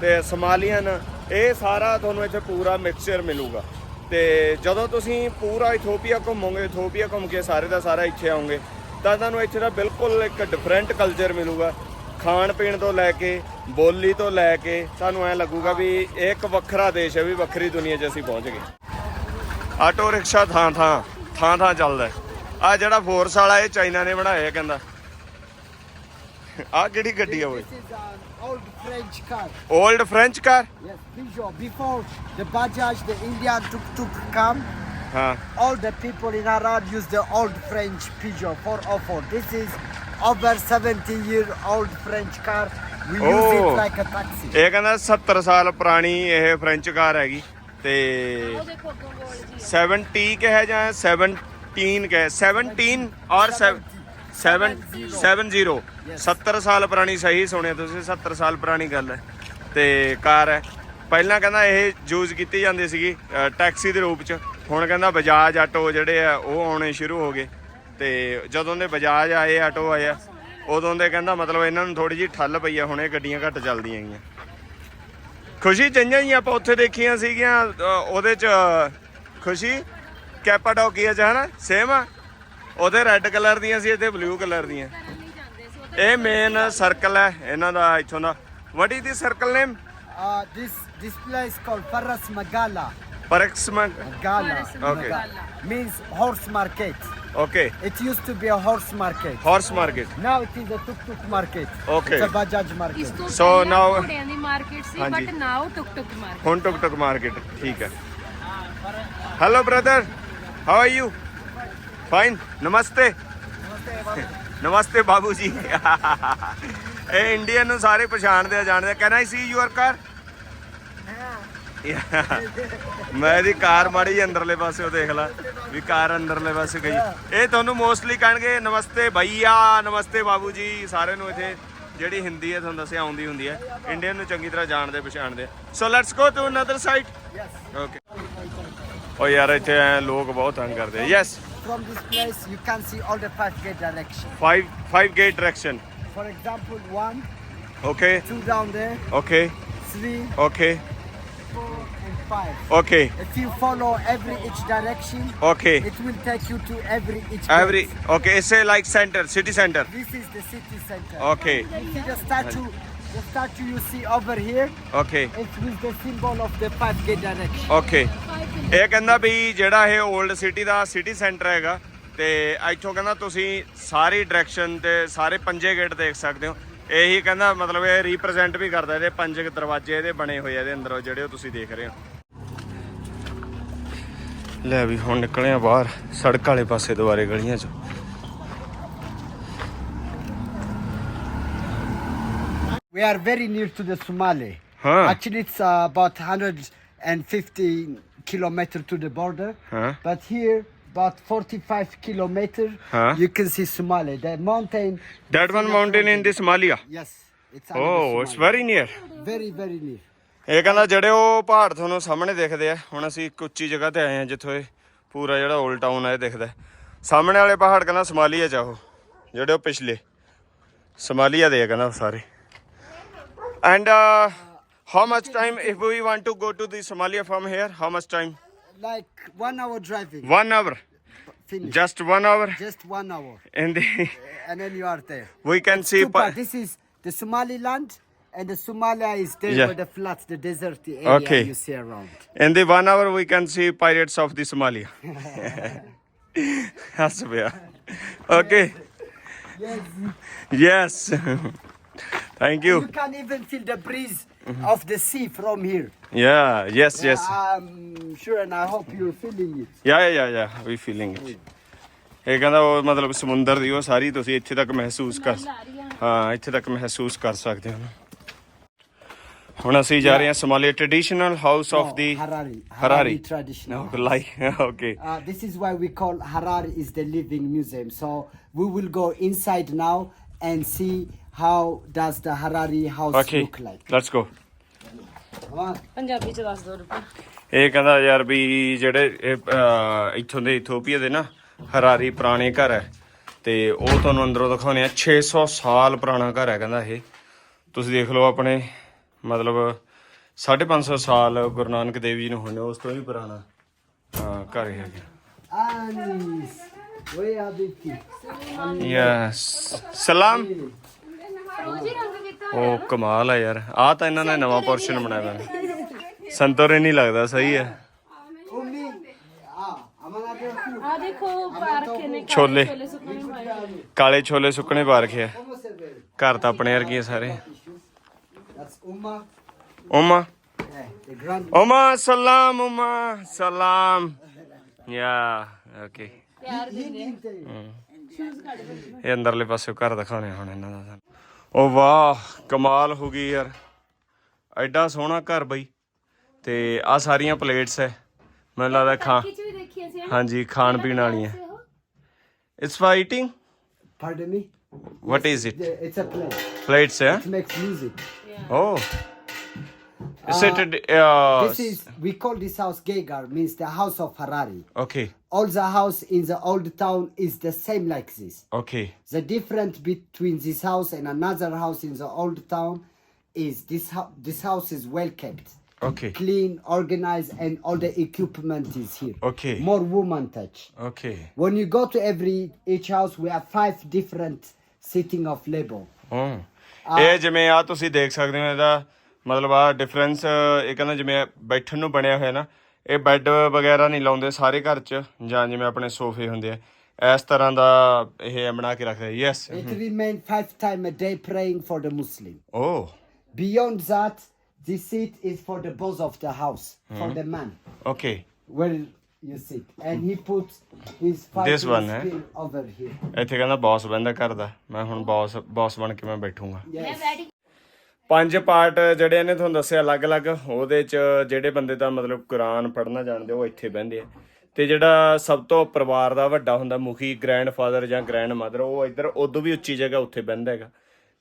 ਤੇ ਸਮਾਲੀਅਨ ਇਹ ਸਾਰਾ ਤੁਹਾਨੂੰ ਇੱਥੇ ਪੂਰਾ ਮਿਕਸਚਰ ਮਿਲੂਗਾ। ਤੇ ਜਦੋਂ ਤੁਸੀਂ ਪੂਰਾ ਇਥੋਪੀਆ ਘੁੰਮੋਗੇ ਇਥੋਪੀਆ ਘੁੰਮ ਕੇ ਸਾਰੇ ਦਾ ਸਾਰਾ ਇੱਥੇ ਆਉਂਗੇ ਤਾਂ ਤੁਹਾਨੂੰ ਇੱਥੇ ਦਾ ਬਿਲਕੁਲ ਇੱਕ ਡਿਫਰੈਂਟ ਕਲਚਰ ਮਿਲੂਗਾ। ਖਾਣ ਪੀਣ ਤੋਂ ਲੈ ਕੇ ਬੋਲੀ ਤੋਂ ਲੈ ਕੇ ਤੁਹਾਨੂੰ ਐ ਲੱਗੂਗਾ ਵੀ ਇਹ ਇੱਕ ਵੱਖਰਾ ਦੇਸ਼ ਹੈ ਵੀ ਵੱਖਰੀ ਦੁਨੀਆ 'ਚ ਅਸੀਂ ਪਹੁੰਚ ਗਏ ਆਟੋ ਰਿਕਸ਼ਾ ਥਾਂ ਥਾਂ ਥਾਂ ਥਾਂ ਚੱਲਦਾ ਆ ਜਿਹੜਾ ਫੋਰਸ ਵਾਲਾ ਇਹ ਚਾਈਨਾ ਨੇ ਬਣਾਇਆ ਕਹਿੰਦਾ ਆ ਕਿਹੜੀ ਗੱਡੀ ਆ ਓਏ This is an old French car. Old French car Yes, Peugeot. Before the Bajaj, the Indian tuk-tuk come, ਹਾਂ all the people in Arad use the old French Peugeot 404. This is over 70 year old French car. We use Oh. it like a taxi. ਇਹ ਕਹਿੰਦਾ 70 ਸਾਲ ਪੁਰਾਣੀ ਇਹ French ਕਾਰ ਹੈਗੀ ਤੇ ਉਹ ਦੇਖੋ ਅੱਗੋਂ ਗੋਲ ਜੀ 70 ਕਹੇ ਜਾਂ 17 ਕਹੇ 17 ਔਰ 7 70 70 ਸਾਲ ਪੁਰਾਣੀ ਸਹੀ ਸੁਣਿਆ ਤੁਸੀਂ 70 ਸਾਲ ਪੁਰਾਣੀ ਗੱਲ ਹੈ। ਤੇ ਕਾਰ ਹੈ। ਪਹਿਲਾਂ ਕਹਿੰਦਾ ਇਹ ਯੂਜ਼ ਕੀਤੀ ਜਾਂਦੀ ਸੀਗੀ ਅ, ਟੈਕਸੀ ਦੇ ਰੂਪ ਚ। ਹੁਣ ਕਹਿੰਦਾ ਬਜਾਜ ਆਟੋ ਜਿਹੜੇ ਆ ਉਹ ਆਉਣੇ ਸ਼ੁਰੂ ਹੋ ਗਏ। ਤੇ ਜਦੋਂ ਦੇ ਬਜਾਜ ਆਏ, ਆਟੋ ਆਏ ਉਦੋਂ ਦੇ ਕਹਿੰਦਾ ਮਤਲਬ ਇਹਨਾਂ ਨੂੰ ਥੋੜੀ ਜਿਹੀ ਠੱਲ ਪਈ ਆ, ਹੁਣ ਇਹ ਗੱਡੀਆਂ ਘੱਟ ਚੱਲਦੀਆਂ ਗਈਆਂ ਖੁਸ਼ੀ ਚੰਗੀਆਂ ਹੀ ਆਪਾਂ ਉੱਥੇ ਦੇਖੀਆਂ ਸੀਗੀਆਂ ਉਹਦੇ ਚ, ਖੁਸ਼ੀ ਕੈਪਾਡੋਕੀਆ ਚ ਹਨਾ ਸੇਮ ਆ। ਉਹਦੇ ਰੈੱਡ ਕਲਰ ਦੀਆਂ ਸੀ ਇੱਥੇ ਬਲੂ ਕਲਰ ਦੀਆਂ। ਇਹ ਮੇਨ ਸਰਕਲ ਹੈ ਇਹਨਾਂ ਦਾ ਇੱਥੋਂ ਦਾ। What is the circle name this this place called Faras Magala. ਪਰਕਸਮਾ Gala. Okay. Means horse market. Okay It used to be a horse market. Horse market Now it is a tuk-tuk market. Okay. It's a Bajaj ਇਸ market. ਤੋਂ So ਪਹਿਲਾਂ now- ਘੋੜਿਆਂ ਦੀ market ਸੀ ਹਾਂਜੀ। But now took took market ਹੁਣ ਟੁਕ ਟੁਕ market ਠੀਕ ਹੈ hello brother how are you fine ਨਮਸਤੇ ਨਮਸਤੇ ਬਾਬੂ ਜੀ ਇਹ ਇੰਡੀਅਨ ਨੂੰ ਸਾਰੇ ਪਛਾਣਦੇ ਆ ਜਾਣਦੇ ਕੈਨ ਆਈ ਸੀ ਯੂਅਰ ਕਾਰ ਮੈਂ ਇਹਦੀ ਕਾਰ ਮਾੜੀ ਜਿਹੀ ਅੰਦਰਲੇ ਪਾਸੇ ਉਹ ਦੇਖ ਲਾ ਵੀ ਕਾਰ ਅੰਦਰਲੇ ਪਾਸੇ ਗਈ। ਇਹ ਤੁਹਾਨੂੰ ਮੋਸਟਲੀ ਕਹਿਣਗੇ ਨਮਸਤੇ ਭਈਆ ਨਮਸਤੇ ਬਾਬੂ ਜੀ ਸਾਰਿਆਂ ਨੂੰ ਇੱਥੇ ਜਿਹੜੀ ਹਿੰਦੀ ਹੈ ਤੁਹਾਨੂੰ ਦੱਸਿਆ ਆਉਂਦੀ ਹੁੰਦੀ ਹੈ। ਇੰਡੀਅਨ ਨੂੰ ਚੰਗੀ ਤਰ੍ਹਾਂ ਜਾਣਦੇ ਪਛਾਣਦੇ। So let's go to another side okay ਓ ਯਾਰ ਇੱਥੇ ਲੋਕ ਬਹੁਤ ਤੰਗ ਕਰਦੇ yes From this place, you can see all the five gate direction. 5 5 gate direction For example, one, okay two down there, okay three, okay four, and five. Okay If you follow every each direction, okay it will take you to every each. every gate. okay it's a like center city center This is the city center. okay You see the statue, the statue you see over here. okay It's with the symbol of the five gate direction. Okay ਇਹ ਕਹਿੰਦਾ ਵੀ ਜਿਹੜਾ ਇਹ old city ਦਾ city centre ਹੈਗਾ ਤੇ ਇੱਥੋਂ ਕਹਿੰਦਾ ਤੁਸੀਂ ਸਾਰੀ ਡਾਇਰੈਕਸ਼ਨ ਤੇ ਸਾਰੇ ਪੰਜੇ ਗੇਟ ਦੇਖ ਸਕਦੇ ਹੋ ਇਹੀ ਕਹਿੰਦਾ ਮਤਲਬ ਇਹ ਰਿਪਰੈਜ਼ੈਂਟ ਵੀ ਕਰਦਾ ਇਹਦੇ ਪੰਜ ਕੁ ਦਰਵਾਜ਼ੇ ਇਹਦੇ ਬਣੇ ਹੋਏ ਆ ਇਹਦੇ ਅੰਦਰ ਉਹ ਜਿਹੜੇ ਉਹ ਤੁਸੀਂ ਦੇਖ ਰਹੇ ਹੋ ਲੈ ਵੀ ਹੁਣ ਨਿਕਲੇ ਆ ਬਾਹਰ ਸੜਕ ਵਾਲੇ ਪਾਸੇ ਦੁਆਰੇ ਗਲੀਆਂ 'ਚ We are very near to the Somali. Huh. Actually, it's uh, about 150 kilometer to the border. Huh. But here, about 45 kilometer, Huh. you can see Somali. The mountain. that one mountain in the Somalia Yes, it's under oh the it's very near very very near. ਇਹ ਕਹਿੰਦਾ ਜਿਹੜੇ ਉਹ ਪਹਾੜ ਤੁਹਾਨੂੰ ਸਾਹਮਣੇ ਦਿਖਦੇ ਆ ਹੁਣ ਅਸੀਂ ਇੱਕ ਉੱਚੀ ਜਗ੍ਹਾ ਤੇ ਆਏ ਆ ਜਿੱਥੋਂ ਇਹ ਪੂਰਾ ਜਿਹੜਾ 올ਡ ਟਾਊਨ ਆ ਇਹ ਦਿਖਦਾ ਹੈ। ਸਾਹਮਣੇ ਵਾਲੇ ਪਹਾੜ ਕਹਿੰਦਾ ਸਮਾਲੀਆ ਚ ਆ ਉਹ ਜਿਹੜੇ ਉਹ ਪਿਛਲੇ ਸਮਾਲੀਆ ਦੇ ਆ ਕਹਿੰਦਾ ਉਹ ਸਾਰੇ and how much time if we want to go to the Somalia from here how much time Like one hour driving. One hour. Finish. Just one hour. Just one hour. And the uh, and then you are there. We can it's see. Pa- this is the Somaliland. And the Somalia is there yeah. where the flats, the desert area okay. you see around. In the one hour, we can see pirates of the Somalia. That's where. Okay. Yes. Yes. yes. Thank you. And you can even feel the breeze of the sea from here. Yeah. Yes. Yes. I'm sure and I hope you're feeling it. Yeah. Yeah. Yeah. Yeah. We feeling it. ਇਹ ਕਹਿੰਦਾ ਉਹ ਮਤਲਬ ਸਮੁੰਦਰ ਦੀ ਉਹ ਸਾਰੀ ਤੁਸੀਂ ਇੱਥੇ ਤੱਕ ਮਹਿਸੂਸ ਕਰ ਹਾਂ ਇੱਥੇ ਤੱਕ ਮਹਿਸੂਸ ਕਰ ਸਕਦੇ ਹੋ ਹੁਣ ਅਸੀਂ ਜਾ ਰਹੇ ਹਾਂ Somalia traditional house of No, the Harari. Harari. traditional. No, like okay. Uh, this is why we call Harari is the living museum. So we will go inside now and see how does the Harari house Okay. look like. Let's go. Come on. Punjabi ਚ ਦੱਸ ਦੋ ਰੁਪਏ ਇਹ ਕਹਿੰਦਾ ਯਾਰ ਵੀ ਜਿਹੜੇ ਇਹ, ਅਹ, ਇੱਥੋਂ ਦੇ ਇਥੋਪੀਆ ਦੇ ਨਾ ਹਰਾਰੀ ਪੁਰਾਣੇ ਘਰ ਹੈ ਤੇ ਉਹ ਤੁਹਾਨੂੰ ਅੰਦਰੋਂ ਦਿਖਾਉਣੇ ਆ 600 ਸਾਲ ਪੁਰਾਣਾ ਘਰ ਹੈ ਕਹਿੰਦਾ ਇਹ ਤੁਸੀਂ ਦੇਖ ਲਓ ਆਪਣੇ ਮਤਲਬ 550 ਸਾਲ ਗੁਰੂ ਨਾਨਕ ਦੇਵ ਜੀ ਨੂੰ ਹੋਣੇ ਉਸ ਤੋਂ ਵੀ ਪੁਰਾਣਾ ਹਾਂ ਘਰ ਇਹ ਹੈਗਾ Anis. Where are the kids? Yes ਸਲਾਮ ਹੀ ਉਹ ਕਮਾਲ ਹੈ ਯਾਰ। ਆ ਤਾਂ ਇਹਨਾਂ ਨੇ ਨਵਾਂ ਪੋਰਸ਼ਨ ਬਣਾਇਆ ਹੋਇਆ। ਸੰਤੋਰੇ ਨਹੀਂ ਲੱਗਦਾ ਸਹੀ ਹੈ ਆ ਦੇਖੋ ਪਾਰਕ ਨੇ ਛੋਲੇ। ਛੋਲੇ ਸੁੱਕਣੇ ਪਾਏ ਕਾਲੇ ਛੋਲੇ ਸੁੱਕਣੇ ਪਾ ve? ਘਰ ਤਾਂ ਆਪਣੇ ਵਰਗੇ ਆ ਸਾਰੇ. ਉਮਾ. ਉਮਾ ਸਲਾਮ ਉਮਾ ਸਲਾਮ। ਯਾ ਓਕੇ। ਇਹ ਅੰਦਰਲੇ ਪਾਸੇ ਘਰ ਦਿਖਾਉਣੇ ਹੁਣ ਇਹਨਾਂ ਦਾ। ਉਹ ਵਾਹ ਕਮਾਲ ਹੋ ਗਈ ਯਾਰ। ਐਡਾ ਸੋਹਣਾ ਘਰ ਬਈ। ਤੇ ਆ ਸਾਰੀਆਂ ਪਲੇਟਸ ਐ। ਮੈਨੂੰ ਲੱਗਦਾ ਖਾ ਹਾਂਜੀ ਖਾਣ ਪੀਣ ਵਾਲੀਆਂ। It's for eating Pardon me? What is it It's a play. Plates ਹੈ It makes music. Oh is it This is, we call this house Gegar, means the house of Harari. Okay All the house in the old town is the same like this. Okay The difference between this house and another house in the old town is this, hou- this house is well kept. Okay Clean, organized, and all the equipment is here. Okay. More woman touch. Okay When you go to every each house, we have five different sitting of labor. ਹਾਂ ਇਹ ਜਿਵੇਂ ਆ ਤੁਸੀਂ ਦੇਖ ਸਕਦੇ ਹੋ ਇਹਦਾ ਮਤਲਬ ਆ ਡਿਫਰੈਂਸ ਇਹ ਕਹਿੰਦਾ ਜਿਵੇਂ ਬੈਠਣ ਨੂੰ ਬਣਿਆ ਹੋਇਆ ਨਾ ਇਹ ਬੈੱਡ ਵਗੈਰਾ ਨਹੀਂ ਲਾਉਂਦੇ ਸਾਰੇ ਘਰ 'ਚ ਜਾਂ ਜਿਵੇਂ ਆਪਣੇ ਸੋਫੇ ਹੁੰਦੇ ਆ ਇਸ ਤਰ੍ਹਾਂ ਦਾ ਇਹ ਬਣਾ ਕੇ ਰੱਖਦੇ yes It remain five time a day praying for the Muslim. Oh Beyond that, this seat is for the boss of the house, for the man, okay where you sit. And he puts his This fighting one, eh? skill over here. ਇੱਥੇ ਕਹਿੰਦਾ boss ਬੰਦਾ ਘਰ ਦਾ ਮੈਂ ਹੁਣ boss boss ਬਣ ਕੇ ਮੈਂ ਬੈਠੂੰਗਾ Yes. ਪੰਜ part ਜਿਹੜੇ ਇਹਨੇ ਤੁਹਾਨੂੰ ਦੱਸਿਆ ਅਲੱਗ-ਅਲੱਗ, ਉਹਦੇ ਚ ਜਿਹੜੇ ਬੰਦੇ ਦਾ ਮਤਲਬ ਕੁਰਾਨ ਪੜ੍ਹਨਾ ਜਾਣਦੇ ਉਹ ਇੱਥੇ ਬਹਿੰਦੇ ਆ। ਤੇ ਜਿਹੜਾ ਸਭ ਤੋਂ ਪਰਿਵਾਰ ਦਾ ਵੱਡਾ ਹੁੰਦਾ ਮੁਖੀ ਗ੍ਰੈਂਡਫਾਦਰ ਜਾਂ ਗ੍ਰੈਂਡ ਮਦਰ ਉਹ ਇੱਧਰ ਉਦੋਂ ਵੀ ਉੱਚੀ ਜਗ੍ਹਾ ਉੱਥੇ ਬਹਿੰਦਾ ਹੈਗਾ।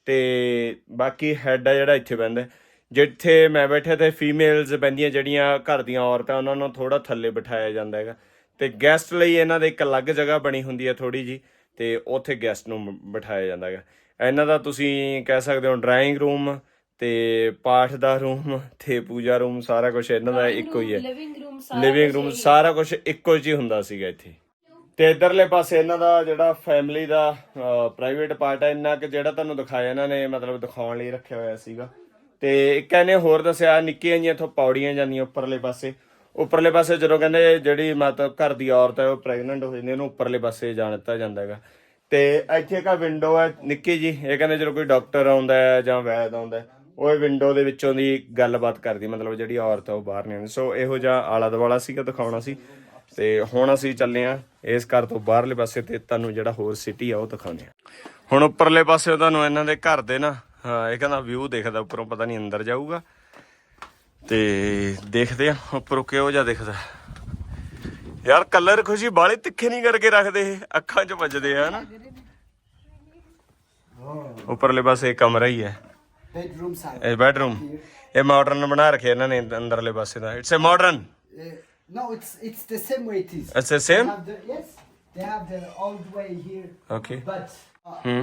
ਤੇ ਬਾਕੀ ਹੈੱਡ ਆ ਜਿਹੜਾ ਇੱਥੇ ਬਹਿੰਦਾ। ਜਿੱਥੇ ਮੈਂ ਬੈਠਾ ਤੇ ਫੀਮੇਲਸ ਬਹਿੰਦੀਆਂ ਜਿਹੜੀਆਂ ਘਰ ਦੀਆਂ ਔਰਤਾਂ, ਉਹਨਾਂ ਨੂੰ ਥੋੜਾ ਥੱਲੇ ਬਿਠਾਇਆ ਜਾਂਦਾ ਹੈਗਾ। ਤੇ ਗੈਸਟ ਲਈ ਇਹਨਾਂ ਦੇ ਇੱਕ ਅਲੱਗ ਜਗ੍ਹਾ ਬਣੀ ਹੁੰਦੀ ਹੈ ਥੋੜੀ ਜੀ ਤੇ ਉੱਥੇ ਗੈਸਟ ਨੂੰ ਬ- ਬਿਠਾਇਆ ਜਾਂਦਾ ਹੈਗਾ। ਇਹਨਾਂ ਦਾ ਤੁਸੀਂ ਕਹਿ ਸਕਦੇ ਹੋ ਡਰਾਇੰਗ ਰੂਮ ਤੇ ਪਾਠ ਦਾ ਰੂਮ ਤੇ ਪੂਜਾ ਰੂਮ ਸਾਰਾ ਕੁਝ ਇਹਨਾਂ ਦਾ ਇੱਕੋ ਹੀ ਹੈ। ਲਿਵਿੰਗ ਰੂਮ ਲਿਵਿੰਗ ਰੂਮ ਸਾਰਾ ਕੁਝ ਇੱਕੋ ਜਿਹਾ ਹੁੰਦਾ ਸੀਗਾ ਇੱਥੇ। ਤੇ ਇਧਰਲੇ ਪਾਸੇ ਇਹਨਾਂ ਦਾ ਜਿਹੜਾ ਫੈਮਿਲੀ ਦਾ ਪ੍ਰਾਈਵੇਟ ਪਾਰਟ ਹੈ ਇੰਨਾ ਕਿ ਜਿਹੜਾ ਤੁਹਾਨੂੰ ਦਿਖਾਇਆ ਇਹਨਾਂ ਨੇ ਮਤਲਬ ਦਿਖਾਉਣ ਲਈ ਰੱਖਿਆ ਹੋਇਆ ਸੀਗਾ। ਤੇ ਇੱਕ ਇਹਨੇ ਹੋਰ ਦੱਸਿਆ ਨਿੱਕੀਆਂ ਜਿਹੀਆਂ ਇੱਥੋਂ ਪੌੜੀਆਂ ਜਾਂਦੀਆਂ ਉੱਪਰਲੇ ਪਾਸੇ। ਉੱਪਰਲੇ ਪਾਸੇ ਜਦੋਂ ਕਹਿੰਦੇ ਜਿਹੜੀ ਮਤਲਬ ਘਰ ਦੀ ਔਰਤ ਹੈ ਉਹ ਪ੍ਰੈਗਨੈਂਟ ਹੋ ਜਾਂਦੀ ਉਹਨੂੰ ਉੱਪਰਲੇ ਪਾਸੇ ਜਾਣ ਦਿੱਤਾ ਜਾਂਦਾ ਹੈਗਾ। ਤੇ ਇੱਥੇ ਇੱਕ ਵਿੰਡੋ ਹੈ ਨਿੱਕੀ ਜੀ ਇਹ ਕਹਿੰਦੇ ਜਦੋਂ ਕੋਈ ਡਾਕਟਰ ਆਉਂਦਾ ਹੈ ਜਾਂ ਵੈਦ ਆਉਂਦਾ ਹੈ, ਉਹ ਵਿੰਡੋ ਦੇ ਵਿੱਚੋਂ ਦੀ ਗੱਲਬਾਤ ਕਰਦੀ ਮਤਲਬ ਜਿਹੜੀ ਔਰਤ ਹੈ ਉਹ ਬਾਹਰ ਨਹੀਂ ਆਉਂਦੀ। ਸੋ ਇਹੋ ਜਿਹਾ ਆਲਾ ਦੁਆਲਾ ਸੀਗਾ ਦਿਖਾਉਣਾ ਸੀ। ਤੇ ਹੁਣ ਅਸੀਂ ਚੱਲੇ ਆ ਇਸ ਘਰ ਤੋਂ ਬਾਹਰਲੇ ਪਾਸੇ ਤੇ ਤੁਹਾਨੂੰ ਜਿਹੜਾ ਹੋਰ ਸਿਟੀ ਆ ਉਹ ਦਿਖਾਉਂਦੇ ਆ ਹੁਣ ਉੱਪਰਲੇ ਪਾਸੇ ਤੁਹਾਨੂੰ ਇਹਨਾਂ ਦੇ ਘਰ ਦੇ ਨਾ ਹਾਂ ਇਹ ਕਹਿੰਦਾ ਵਿਊ ਦਿਖਦਾ ਉੱਪਰੋਂ ਪਤਾ ਨਹੀਂ ਅੰਦਰ ਜਾਊਗਾ। ਤੇ ਦੇਖਦੇ ਆ ਉੱਪਰੋਂ ਕਿਹੋ ਜਿਹਾ ਦਿਖਦਾ। ਯਾਰ ਕਲਰ ਖੁਸ਼ੀ ਬਾਲੇ ਤਿੱਖੇ ਨਹੀਂ ਕਰਕੇ ਰੱਖਦੇ ਇਹ ਅੱਖਾਂ 'ਚ ਵੱਜਦੇ ਆ ਹਨਾ। ਉੱਪਰਲੇ ਪਾਸੇ ਇੱਕ ਕਮਰਾ ਹੀ ਹੈ। बेडरूम ए बेडरूम ये मॉडर्न बना रखे है ना ने अंदरले पासे दा it's a modern No, it's it's the same way it is. It's the same. They the, yes, they have the old way here. Okay. But uh, hmm.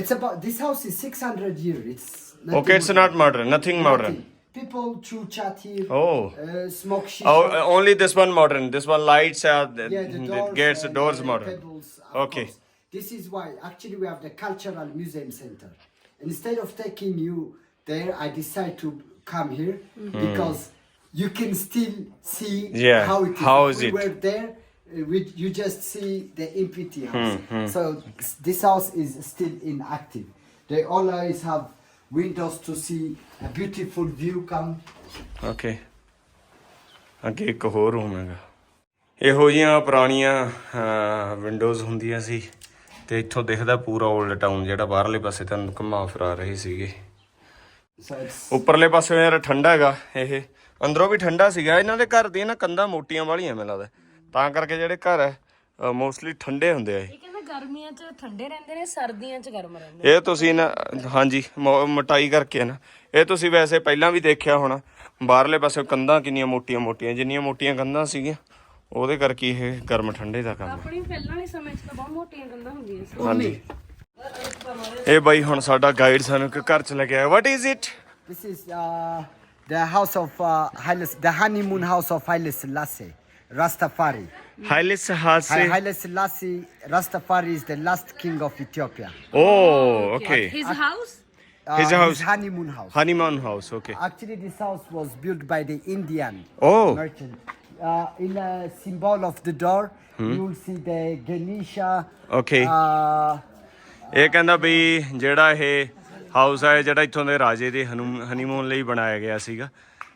it's about this house is 600 years. It's okay. It's not modern. Nothing modern. People through chat here. Oh. Uh, smoke shisha. Oh, uh, only this one modern. This one lights are yeah, the doors, gates, uh, doors modern. Pedals, okay. Course. This is why actually we have the cultural museum center Instead of taking you there, I decided to come here because you can still see Hmm. Yeah, how it is. how If is we it? were there. uh, We, you just see the empty house. So s- this house is still inactive. They always have windows to see a beautiful view come. Okay. ਅੱਗੇ ਇੱਕ ਹੋਰ room ਹੈਗਾ ਇਹੋ ਜੀਆਂ ਪੁਰਾਣੀਆਂ windows ਹੁੰਦੀਆਂ ਸੀ ਤੇ ਇੱਥੋਂ ਦਿਖਦਾ ਪੂਰਾ 올ਡ ਟਾਊਨ ਜਿਹੜਾ ਬਾਹਰਲੇ ਪਾਸੇ ਤੁਹਾਨੂੰ ਘੁਮਾ ਫਿਰਾ ਰਹੇ ਸੀਗੇ। ਉੱਪਰਲੇ ਪਾਸੇ ਯਾਰ ਠੰਡਾ ਹੈਗਾ ਇਹ। ਅੰਦਰੋਂ ਵੀ ਠੰਡਾ ਸੀਗਾ। ਇਹਨਾਂ ਦੇ ਘਰ ਦੀਆਂ ਨਾ ਕੰਧਾਂ ਮੋਟੀਆਂ ਵਾਲੀਆਂ ਮੈਨੂੰ ਲੱਗਦਾ। ਤਾਂ ਕਰਕੇ ਜਿਹੜੇ ਘਰ ਹੈ ਮੋਸਟਲੀ ਠੰਡੇ ਹੁੰਦੇ ਆ ਇਹ। ਗਰਮੀਆਂ 'ਚ ਠੰਡੇ ਰਹਿੰਦੇ ਨੇ ਸਰਦੀਆਂ 'ਚ ਗਰਮ ਰਹਿੰਦੇ ਇਹ ਤੁਸੀਂ ਨਾ ਹਾਂਜੀ ਮੋਟਾਈ ਕਰਕੇ ਨਾ। ਇਹ ਤੁਸੀਂ ਵੈਸੇ ਪਹਿਲਾਂ ਵੀ ਦੇਖਿਆ ਹੋਣਾ ਬਾਹਰਲੇ ਪਾਸੇ ਕੰਧਾਂ ਕਿੰਨੀਆਂ ਮੋਟੀਆਂ ਮੋਟੀਆਂ ਜਿੰਨੀਆਂ ਮੋਟੀਆਂ ਕੰਧਾਂ ਸੀਗੀਆਂ। ਉਹਦੇ ਕਰਕੇ ਇਹ ਗਰਮ ਠੰਡੇ ਦਾ ਕੰਮ ਹੈ ਆਪਣੀ ਪਹਿਲਾਂ ਵਾਲੇ ਸਮੇਂ 'ਚ ਤਾਂ ਬਹੁਤ ਮੋਟੀਆਂ ਗੰਦਾਂ ਹੁੰਦੀਆਂ ਸੀ ਹਾਂਜੀ ਇਹ ਬਾਈ ਹੁਣ ਸਾਡਾ ਗਾਈਡ ਸਾਨੂੰ ਇੱਕ ਘਰ ਚ ਲੈ ਕੇ ਆਇਆ what is it This is uh, the house of uh, Haile, the honeymoon house of Haile Selassie, Rastafari. ਹਾਈਲਿਸ ਹਾਸੇ Ha- Haile Selassie, Rastafari is the last king of Ethiopia. Oh okay his house Uh, His house. honeymoon house. Honeymoon house okay Actually, this house was built by the Indian oh merchant. Uh, in a symbol of the door, you will see the Ganesha. Okay Uh, ਇਹ ਕਹਿੰਦਾ ਵੀ ਜਿਹੜਾ ਇਹ house ਹੈ ਜਿਹੜਾ ਇੱਥੋਂ ਦੇ ਰਾਜੇ ਦੇ ਹਨੀਮੂਨ ਲਈ ਬਣਾਇਆ ਗਿਆ ਸੀਗਾ।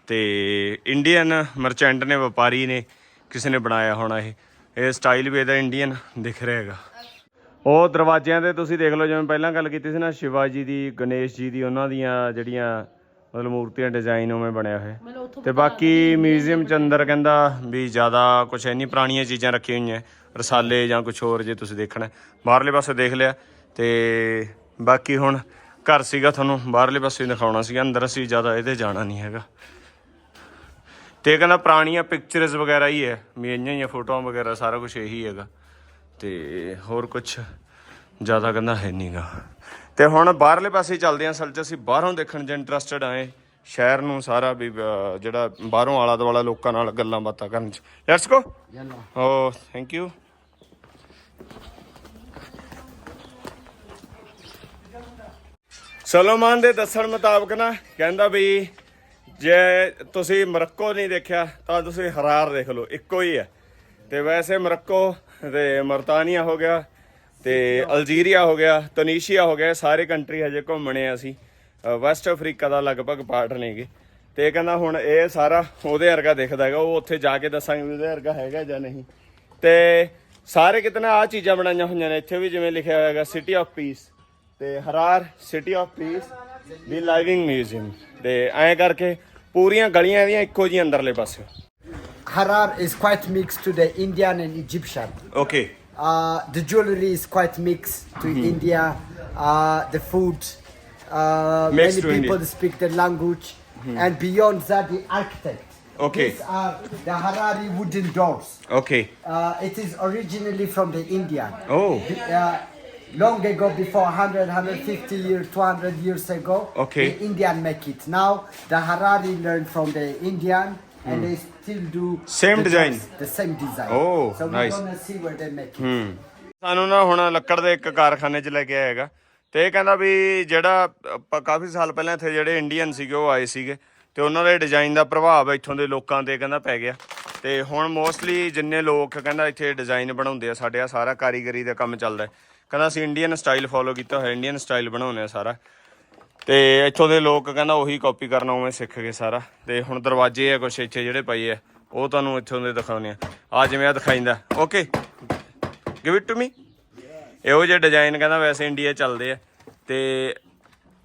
ਤੇ ਇੰਡੀਅਨ ਮਰਚੈਂਟ ਨੇ ਵਪਾਰੀ ਨੇ ਕਿਸੇ ਨੇ ਬਣਾਇਆ ਹੋਣਾ ਇਹ। ਇਹ ਸਟਾਈਲ ਵੀ ਇਹਦਾ ਇੰਡੀਅਨ ਦਿਖ ਰਿਹਾ ਹੈਗਾ। ਉਹ ਦਰਵਾਜ਼ਿਆਂ ਤੇ ਤੁਸੀਂ ਦੇਖ ਲਓ ਜਿਵੇਂ ਪਹਿਲਾਂ ਗੱਲ ਕੀਤੀ ਸੀ ਨਾ ਸ਼ਿਵਾਜੀ ਦੀ ਗਣੇਸ਼ ਜੀ ਦੀ ਉਹਨਾਂ ਦੀਆਂ ਜਿਹੜੀਆਂ ਮਤਲਬ ਮੂਰਤੀਆਂ ਡਿਜ਼ਾਈਨ ਉਵੇਂ ਬਣਿਆ ਹੋਇਆ। ਤੇ ਬਾਕੀ ਮਿਊਜ਼ੀਅਮ ਚ ਅੰਦਰ ਕਹਿੰਦਾ ਵੀ ਜ਼ਿਆਦਾ ਕੁਝ ਇੰਨੀ ਪੁਰਾਣੀਆਂ ਚੀਜ਼ਾਂ ਰੱਖੀਆਂ ਹੋਈਆਂ ਰਸਾਲੇ ਜਾਂ ਕੁਝ ਹੋਰ ਜੇ ਤੁਸੀਂ ਦੇਖਣਾ। ਬਾਹਰਲੇ ਪਾਸੇ ਦੇਖ ਲਿਆ ਤੇ ਬਾਕੀ ਹੁਣ ਘਰ ਸੀਗਾ ਤੁਹਾਨੂੰ ਬਾਹਰਲੇ ਪਾਸੇ ਦਿਖਾਉਣਾ ਸੀਗਾ ਅੰਦਰ ਅਸੀਂ ਜ਼ਿਆਦਾ ਇਹਦੇ ਜਾਣਾ ਨਹੀਂ ਹੈਗਾ। ਤੇ ਕਹਿੰਦਾ ਪੁਰਾਣੀਆਂ ਪਿਕਚਰਸ ਵਗੈਰਾ ਹੀ ਹੈ ਵੀ ਇੰਨੀਆਂ ਹੀ ਫੋਟੋਆਂ ਵਗੈਰਾ ਸਾਰਾ ਕੁਝ ਇਹੀ ਹੈਗਾ। ਤੇ ਹੋਰ ਕੁਝ ਜ਼ਿਆਦਾ ਕਹਿੰਦਾ ਹੈ ਨਹੀਂਗਾ ਤੇ ਹੁਣ ਬਾਹਰਲੇ ਪਾਸੇ ਚੱਲਦੇ ਆਂ, ਅਸਲ 'ਚ ਅਸੀਂ ਬਾਹਰੋਂ ਦੇਖਣ 'ਚ ਇੰਟਰਸਟਡ ਆਏ ਸ਼ਹਿਰ ਨੂੰ ਸਾਰਾ ਵੀ ਜਿਹੜਾ ਬਾਹਰੋਂ ਆਲਾ ਦੁਆਲਾ ਲੋਕਾਂ ਨਾਲ ਗੱਲਾਂ ਬਾਤਾਂ ਕਰਨ 'ਚ। Let's go yellow. Oh thank you Solomon ਦੇ ਦੱਸਣ ਮੁਤਾਬਕ ਨਾ, ਕਹਿੰਦਾ ਵੀ ਜੇ ਤੁਸੀਂ ਮਰੱਕੋ ਨਹੀਂ ਦੇਖਿਆ, ਤਾਂ ਤੁਸੀਂ ਹਰਾਰ ਦੇਖ ਲਓ, ਇੱਕੋ ਹੀ ਹੈ। ਤੇ ਵੈਸੇ ਮਰੱਕੋ ਤੇ ਮਰਤਾਨੀਆ ਹੋ ਗਿਆ ਤੇ ਅਲਜੀਰੀਆ ਹੋ ਗਿਆ ਤੁਨੀਸ਼ੀਆ ਹੋ ਗਿਆ ਇਹ ਸਾਰੇ ਕੰਟਰੀ ਹਜੇ ਘੁੰਮਣੇ ਆ ਅਸੀਂ। ਵੈਸਟ ਅਫਰੀਕਾ ਦਾ ਲਗਭਗ ਪਾਰਟ ਨੇਗੇ। ਤੇ ਇਹ ਕਹਿੰਦਾ ਹੁਣ ਇਹ ਸਾਰਾ ਉਹਦੇ ਵਰਗਾ ਦਿਖਦਾ ਹੈਗਾ ਉਹ ਉੱਥੇ ਜਾ ਕੇ ਦੱਸਾਂਗੇ ਵੀ ਉਹਦੇ ਵਰਗਾ ਹੈਗਾ ਜਾਂ ਨਹੀਂ। ਤੇ ਸਾਰੇ ਕਿਤੇ ਨਾ ਆ ਚੀਜ਼ਾਂ ਬਣਾਈਆਂ ਹੋਈਆਂ ਨੇ ਇੱਥੇ ਵੀ ਜਿਵੇਂ ਲਿਖਿਆ ਹੋਇਆ ਹੈਗਾ ਸਿਟੀ ਆਫ ਪੀਸ ਤੇ Harar city of peace the living museum ਤੇ ਐਂ ਕਰਕੇ ਪੂਰੀਆਂ ਗਲੀਆਂ ਇਹਦੀਆਂ ਇੱਕੋ ਜਿਹੀਆਂ ਅੰਦਰਲੇ ਪਾਸੇ Harar is quite mixed to the Indian and Egyptian. Okay Uh, the jewelry is quite mixed to mm -hmm. India. Uh, the food, uh, many people India. speak the language, mm -hmm. and beyond that, the architect. Okay. These are the Harari wooden doors. Okay. Uh, it is originally from the India. Oh. Uh, long ago, before 100, 150 years, 200 years ago, okay. the Indian make it. Now, the Harari learn from the Indian and they still do Hmm. Same the design. the same design. Oh, so nice. we're gonna see where they make it. ਹੂੰ ਸਾਨੂੰ ਨਾ ਹੁਣ ਲੱਕੜ ਦੇ ਇੱਕ ਕਾਰਖਾਨੇ 'ਚ ਲੈ ਕੇ ਆਏਗਾ ਤੇ ਇਹ ਕਹਿੰਦਾ ਵੀ ਜਿਹੜਾ ਆਪਾਂ ਕਾਫੀ ਸਾਲ ਪਹਿਲਾਂ ਇੱਥੇ ਜਿਹੜੇ ਇੰਡੀਅਨ ਸੀਗੇ ਉਹ ਆਏ ਸੀਗੇ ਤੇ ਉਹਨਾਂ ਦੇ ਡਿਜ਼ਾਈਨ ਦਾ ਪ੍ਰਭਾਵ ਇੱਥੋਂ ਦੇ ਲੋਕਾਂ ਤੇ ਕਹਿੰਦਾ ਪੈ ਗਿਆ ਤੇ ਹੁਣ ਮੋਸਟਲੀ ਜਿੰਨੇ ਲੋਕ ਕਹਿੰਦਾ ਇੱਥੇ ਡਿਜ਼ਾਈਨ ਬਣਾਉਂਦੇ ਆ ਸਾਡੇ ਆ ਸਾਰਾ ਕਾਰੀਗਰੀ ਦਾ ਕੰਮ ਚੱਲਦਾ ਹੈ ਕਹਿੰਦਾ ਅਸੀਂ ਇੰਡੀਅਨ ਸਟਾਈਲ ਫੋਲੋ ਕੀਤਾ ਹੋਇਆ ਇੰਡੀਅਨ ਸਟਾਈਲ ਬਣਾਉਂਦੇ ਆ ਸਾਰਾ ਤੇ ਇੱਥੋਂ ਦੇ ਲੋਕ ਕਹਿੰਦਾ ਉਹੀ ਕਾਪੀ ਕਰਨਾ ਉਵੇਂ ਸਿੱਖ ਗਏ ਸਾਰਾ। ਤੇ ਹੁਣ ਦਰਵਾਜ਼ੇ ਆ ਕੁਛ ਇੱਥੇ ਜਿਹੜੇ ਪਏ ਆ, ਉਹ ਤੁਹਾਨੂੰ ਇੱਥੋਂ ਦੇ ਦਿਖਾਉਂਦੇ ਆ। ਆ ਜਿਵੇਂ ਆ ਦਿਖਾਈਂਦਾ। Okay give it to me ਇਹੋ ਜਿਹੇ ਡਿਜ਼ਾਈਨ ਕਹਿੰਦਾ ਵੈਸੇ ਇੰਡੀਆ ਚੱਲਦੇ ਆ। ਤੇ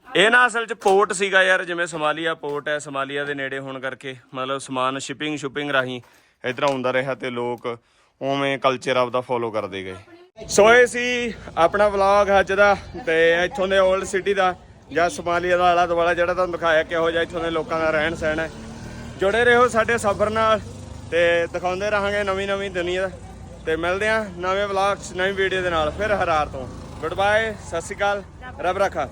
ਇਹ ਨਾ ਅਸਲ ਚ ਪੋਰਟ ਸੀਗਾ ਯਾਰ, ਜਿਵੇਂ ਸਮਾਲੀਆ ਪੋਰਟ ਹੈ, ਸਮਾਲੀਆ ਦੇ ਨੇੜੇ ਹੋਣ ਕਰਕੇ। ਮਤਲਬ ਸਮਾਨ ਸ਼ਿਪਿੰਗ ਸ਼ੁਪਿੰਗ ਰਾਹੀਂ ਇਧਰ ਆਉਂਦਾ ਰਿਹਾ ਤੇ ਲੋਕ ਉਵੇਂ ਕਲਚਰ ਆਪਦਾ ਫੋਲੋ ਕਰਦੇ ਗਏ। ਸੋ ਇਹ ਸੀ ਆਪਣਾ ਵਲੌਗ ਅੱਜ ਦਾ, ਤੇ ਇੱਥੋਂ ਦੇ 올ਡ ਸਿਟੀ ਦਾ। ਜਾਂ ਸੋਮਾਲੀਆ ਦਾ ਆਲਾ ਦੁਆਲਾ ਜਿਹੜਾ ਤੁਹਾਨੂੰ ਦਿਖਾਇਆ ਕਿਹੋ ਜਿਹਾ ਇੱਥੋਂ ਦੇ ਲੋਕਾਂ ਦਾ ਰਹਿਣ ਸਹਿਣ ਹੈ। ਜੁੜੇ ਰਹੋ ਸਾਡੇ ਸਫ਼ਰ ਨਾਲ ਤੇ ਦਿਖਾਉਂਦੇ ਰਹਾਂਗੇ ਨਵੀਂ ਨਵੀਂ ਦੁਨੀਆ ਤੇ ਮਿਲਦੇ ਆ ਨਵੇਂ ਵਲੌਗ ਨਵੀਂ ਵੀਡੀਓ ਦੇ ਨਾਲ ਫਿਰ ਹਰਾਰ ਤੋਂ। ਗੁੱਡ ਬਾਏ ਸਤਿ ਸ਼੍ਰੀ ਅਕਾਲ, ਰੱਬ ਰੱਖਾ।